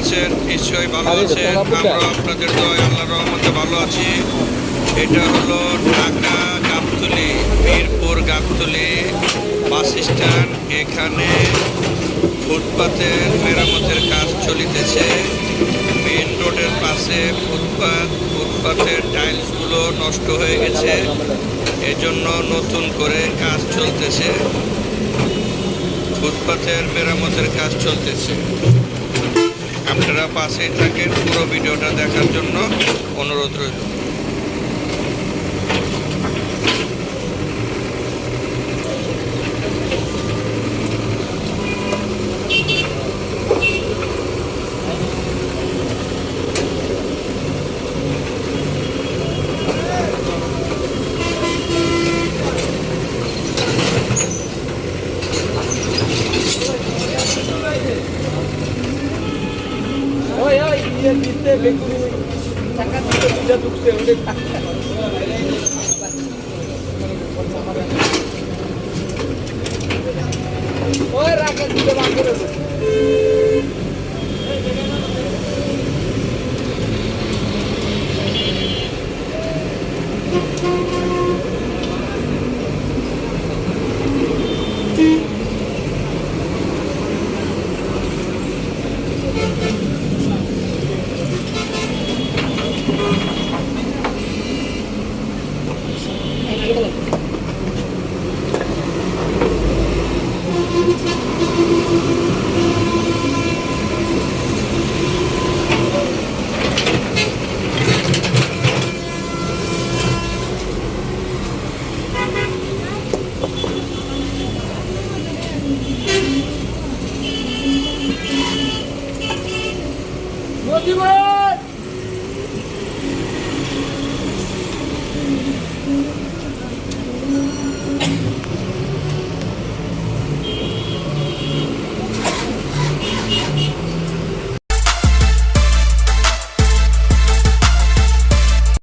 আছেন? নিশ্চয়ই ভালো আছেন। আমরা আপনাদের দয় আল্লাহ রহমতে ভালো আছি। এটা হলো ঢাকা গাবতলি মিরপুর গাবতলি বাস স্ট্যান্ড। এখানে ফুটপাতের মেরামতের কাজ চলিতেছে। মেন রোডের পাশে ফুটপাত ফুটপাতের টাইলসগুলো নষ্ট হয়ে গেছে। এজন্য নতুন করে কাজ চলতেছে। ফুটপাতের মেরামতের কাজ চলতেছে। আপনারা পাশেই থাকেন। পুরো ভিডিওটা দেখার জন্য অনুরোধ রইল। ওই ওই ইয়ে দিতে বেগুনি টাকা দিতে পূজা ঢুকছে ওদের ওই রাখা দিতে বার করে দে। Motivou!